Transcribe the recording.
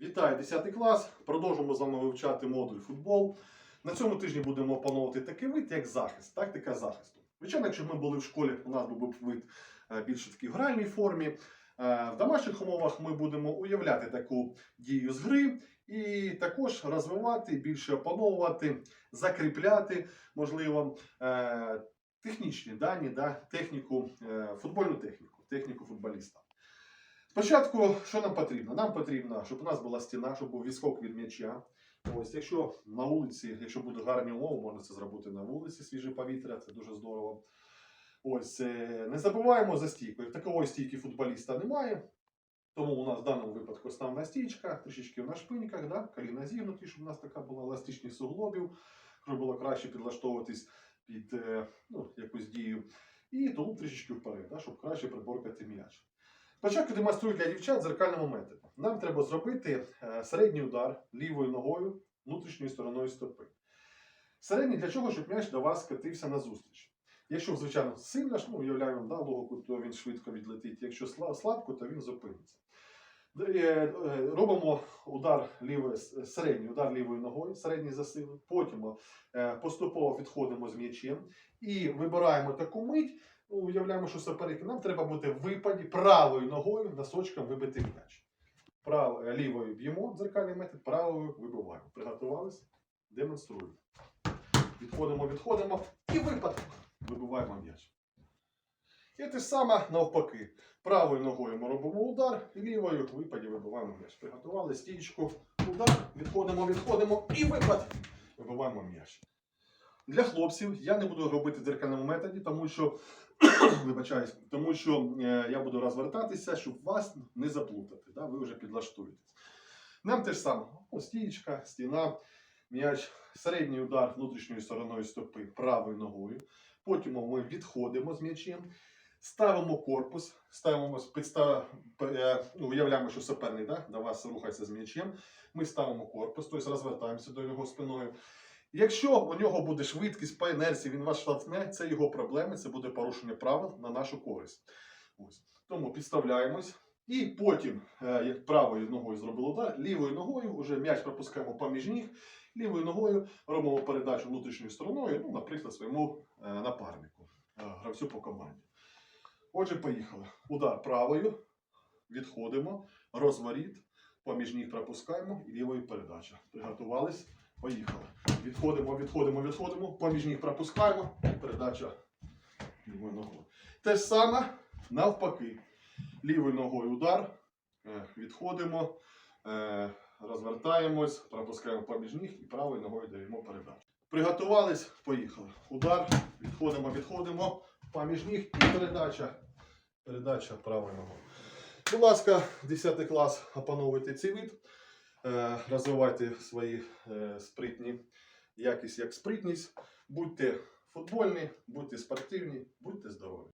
Вітаю 10 клас. Продовжуємо з вами вивчати модуль футбол. На цьому тижні будемо опановувати такий вид, як захист, тактика захисту. Звичайно, якщо ми були в школі, у нас був вид е, більше в гральній формі. Е, В домашніх умовах ми будемо уявляти таку дію з гри і також розвивати, більше опановувати, закріпляти, можливо, е, технічні дані, да, техніку, футбольну техніку, техніку футболіста. Спочатку, що нам потрібно? Нам потрібно, щоб у нас була стіна, щоб був відскок від м'яча. Ось, якщо на вулиці, якщо буде гарні умови, можна це зробити на вулиці, свіже повітря, це дуже здорово. Ось, е, не забуваємо за стійку. Як такової стійки футболіста немає. Тому у нас в даному випадку основна стійка, трішечки на шпиньках, да? коліна зігнуті, щоб у нас така була еластичність суглобів, щоб було краще підлаштовуватись під е, ну, якусь дію. І тулуб трішечки вперед, да? щоб краще приборкати м'яч. Спочатку демонструю для дівчат дзеркальному моменти. Нам треба зробити е, середній удар лівою ногою внутрішньою стороною стопи. Середній для чого, щоб м'яч до вас скатився назустріч. Якщо, звичайно, сильно, ну, уявляємо, да, логіку, то він швидко відлетить. Якщо слабко, то він зупиниться. Е, е, Робимо удар лівою, середній удар лівою ногою, середній засили. Потім е, поступово відходимо з м'ячем і вибираємо таку мить, Ну, уявляємо, що суперники. Нам треба бути в випаді правою ногою носочком вибити м'яч. Прав, лівою б'ємо дзеркальний метод, правою вибиваємо. Приготувались? Демонструю. Відходимо, відходимо і випад. Вибиваємо м'яч. І те ж саме навпаки. Правою ногою ми робимо удар, лівою випаді вибиваємо м'яч. Приготували стічку, удар, відходимо, відходимо і випад. Вибиваємо м'яч. Для хлопців я не буду робити в дзеркальному методі, тому що вибачаюсь, тому що е, я буду розвертатися, щоб вас не заплутати. Да? Ви вже підлаштуєтесь. Нам те ж саме: стієчка, стіна, м'яч, середній удар внутрішньою стороною стопи правою ногою. Потім ми відходимо з м'ячем, ставимо корпус, ставимо підстав, е, уявляємо, що суперник да? до вас рухається з м'ячем. Ми ставимо корпус, тобто розвертаємося до нього спиною. Якщо у нього буде швидкість по інерції, він вас штовхне, це його проблеми, це буде порушення правил на нашу користь. Ось. Тому підставляємось. І потім, е, як правою ногою зробили удар, лівою ногою вже м'яч пропускаємо поміж ніг, лівою ногою робимо передачу внутрішньою стороною, ну, наприклад, своєму е, напарнику, гравцю по команді. Отже, поїхали. Удар правою, відходимо, розворіт, поміж ніг пропускаємо і лівою передача. Приготувались. Поїхали. Відходимо, відходимо, відходимо. Поміж ніг пропускаємо. Передача лівою ногою. Те ж саме навпаки. Лівою ногою удар. е, Відходимо, е, розвертаємось, пропускаємо поміж ніг і правою ногою даємо передачу. Приготувались, поїхали. Удар, відходимо, відходимо, поміж ніг і передача. Передача правильного. Будь ласка, 10 клас опановуйте цей вид. Е, розвивайте свої е, спритні якість як спритність. Будьте футбольні, будьте спортивні, будьте здорові.